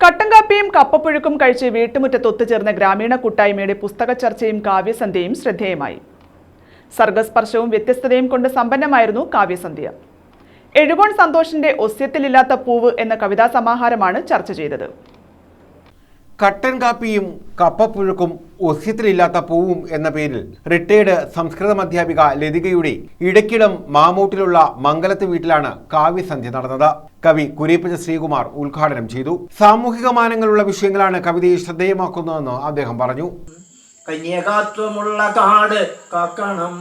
കട്ടൻകാപ്പിയും കപ്പപ്പുഴുക്കും കഴിച്ച് വീട്ടുമുറ്റത്ത് ഒത്തുചേർന്ന ഗ്രാമീണ കൂട്ടായ്മയുടെ പുസ്തക ചർച്ചയും കാവ്യസന്ധ്യയും ശ്രദ്ധേയമായി. സർഗസ്പർശവും വ്യത്യസ്തതയും കൊണ്ട് സമ്പന്നമായിരുന്നു കാവ്യസന്ധ്യ. എഴുകോൺ സന്തോഷിന്റെ ഒസ്യത്തിലില്ലാത്ത പൂവ് എന്ന കവിതാ സമാഹാരമാണ് ചർച്ച ചെയ്തത്. കട്ടൻ കാപ്പിയും കപ്പപ്പുഴുക്കും ഒസ്യത്തിലില്ലാത്ത പൂവും എന്ന പേരിൽ റിട്ടയേർഡ് സംസ്കൃതം അധ്യാപിക ലതികയുടെ ഇടയ്ക്കിടം മാമൂട്ടിലുള്ള മംഗലത്ത് വീട്ടിലാണ് കാവ്യസന്ധ്യ നടന്നത്. കവി കുരീപ്പച്ച ശ്രീകുമാർ ഉദ്ഘാടനം ചെയ്തു. സാമൂഹിക മാനങ്ങളുള്ള വിഷയങ്ങളാണ് കവിതയെ ശ്രദ്ധേയമാക്കുന്നതെന്ന് അദ്ദേഹം പറഞ്ഞു. കന്യകാത്വമുള്ള കാട് കാക്കണം.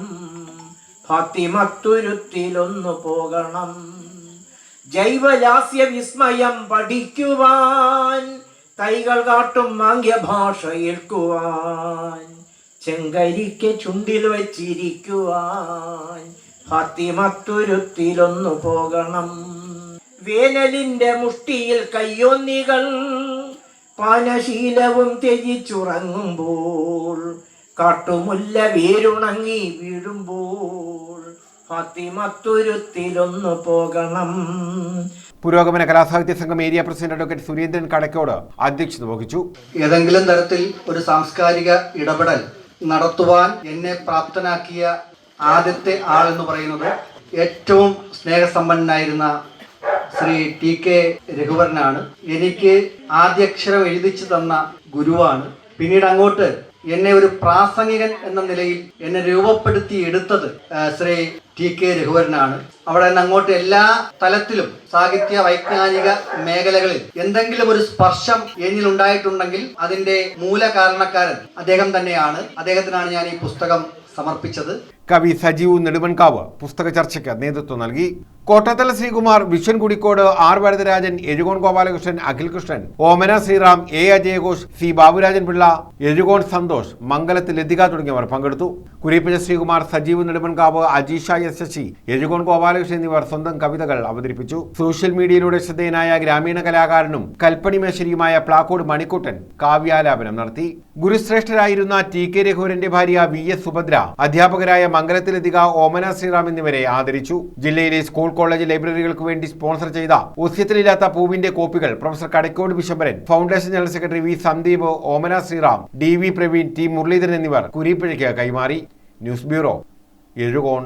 ഭക്തിമത്തുരുത്തിലൊന്നു പോകണം. ജൈവലാസ്യ വിസ്മയം പഠിക്കുവാൻ കൈകൾ കാട്ടും മാങ്ക്യ ഭാഷ ഏൽക്കുവാൻ ചെങ്കരിക്ക് ചുണ്ടിൽ വച്ചിരിക്കുവാൻ. ഹത്തിമത്തുരുത്തിലൊന്നു പോകണം. വേനലിന്റെ മുഷ്ടിയിൽ കയ്യൊന്നികൾ പാനശീലവും ത്യജിച്ചുറങ്ങുമ്പോൾ കാട്ടുമുല്ല വേരുണങ്ങി വീഴുമ്പോൾ ഫത്തിമത്തുരുത്തിലൊന്നു പോകണം. പുരോഗമന കലാസാഹിത്യ സംഘം area president advocate Surendran Kadakkode അധ്യക്ഷത വഹിച്ചു. ഏതെങ്കിലും തരത്തിൽ ഒരു സാംസ്കാരിക ഇടപെടൽ നടത്തുവാൻ എന്നെ പ്രാപ്തനാക്കിയ ആദ്യത്തെ ആൾ എന്ന് പറയുന്നത് ഏറ്റവും സ്നേഹസമ്പന്നനായിരുന്ന ശ്രീ ടി കെ രഘുവരനാണ്. എനിക്ക് ആദ്യക്ഷരം എഴുതിച്ചു തന്ന ഗുരുവാണ്. പിന്നീട് അങ്ങോട്ട് എന്നെ ഒരു പ്രാസംഗികൻ എന്ന നിലയിൽ എന്നെ രൂപപ്പെടുത്തി എടുത്തത് ശ്രീ ടി കെ രഘുവരനാണ്. അവിടെ നിന്ന് അങ്ങോട്ട് എല്ലാ തലത്തിലും സാഹിത്യ വൈജ്ഞാനിക മേഖലകളിൽ എന്തെങ്കിലും ഒരു സ്പർശം എന്നിൽ ഉണ്ടായിട്ടുണ്ടെങ്കിൽ അതിന്റെ മൂല കാരണക്കാരൻ അദ്ദേഹം തന്നെയാണ്. അദ്ദേഹത്തിനാണ് ഞാൻ ഈ പുസ്തകം സമർപ്പിച്ചത്. കവി സജീവ് നെടുമൺകാവ് പുസ്തക ചർച്ചയ്ക്ക് നേതൃത്വം നൽകി. കോട്ടത്തല ശ്രീകുമാർ വിശ്വൻ കുടിക്കോട് ആർ വരദരാജൻ എഴുകോൺ ഗോപാലകൃഷ്ണൻ അഖിൽ കൃഷ്ണൻ ഓമന ശ്രീറാം എ അജയഘോഷ് സി ബാബുരാജൻ പിള്ള എഴുകോൺ സന്തോഷ് മംഗലത്ത് ലതിക തുടങ്ങിയവർ പങ്കെടുത്തു. കുരീപ്പച്ച ശ്രീകുമാർ സജീവ് നെടുമൺകാവ് അജീഷ എസ് ശശി എഴുകോൺ ഗോപാലകൃഷ്ണൻ എന്നിവർ സ്വന്തം കവിതകൾ അവതരിപ്പിച്ചു. സോഷ്യൽ മീഡിയയിലൂടെ ശ്രദ്ധേയനായ ഗ്രാമീണ കലാകാരനും കൽപ്പണി മേശരിയുമായ പ്ലാക്കോട് മണിക്കുട്ടൻ കാവ്യാലാപനം നടത്തി. ഗുരുശ്രേഷ്ഠരായിരുന്ന ടി കെ രഘുവരന്റെ ഭാര്യ വി എസ് സുഭദ്ര അധ്യാപകരായ മംഗലത്തിലെത്തിക ഓമന ശ്രീറാം എന്നിവരെ ആദരിച്ചു. ജില്ലയിലെ സ്കൂൾ കോളേജ് ലൈബ്രറികൾക്ക് വേണ്ടി സ്പോൺസർ ചെയ്ത ഉസ്യത്തിലില്ലാത്ത പൂവിന്റെ കോപ്പികൾ professor Kadakkode Vishambaran foundation general secretary V Sandeep Omana Sreeram D V Praveen T Muraleedharan എന്നിവർ കുരീപ്പുഴയ്ക്ക് കൈമാറി. News bureau Ezhukone.